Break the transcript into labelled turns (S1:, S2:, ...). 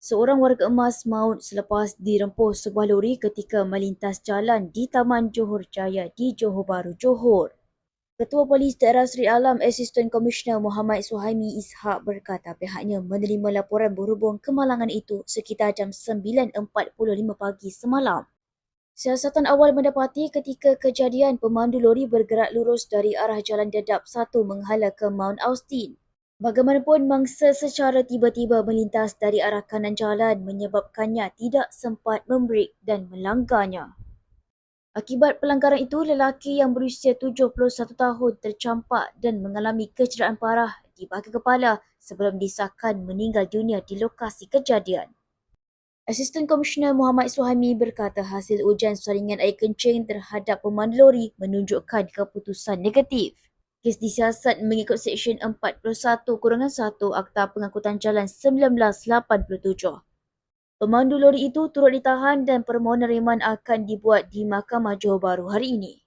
S1: Seorang warga emas maut selepas dirempuh sebuah lori ketika melintas jalan di Taman Johor Jaya di Johor Bahru, Johor. Ketua Polis Daerah Seri Alam Asisten Komisioner Muhammad Suhaimi Ishak berkata pihaknya menerima laporan berhubung kemalangan itu sekitar jam 9.45 pagi semalam. Siasatan awal mendapati ketika kejadian pemandu lori bergerak lurus dari arah Jalan Dedap 1 menghala ke Mount Austin. Bagaimanapun mangsa secara tiba-tiba melintas dari arah kanan jalan menyebabkannya tidak sempat membrek dan melanggarnya. Akibat pelanggaran itu, lelaki yang berusia 71 tahun tercampak dan mengalami kecederaan parah di bahagian kepala sebelum disahkan meninggal dunia di lokasi kejadian. Asisten Komisioner Muhammad Suhaimi berkata hasil ujian saringan air kencing terhadap pemandu lori menunjukkan keputusan negatif. Kes disiasat mengikut Seksyen 41-1 Akta Pengangkutan Jalan 1987. Pemandu lori itu turut ditahan dan permohonan reman akan dibuat di Mahkamah Johor Bahru hari ini.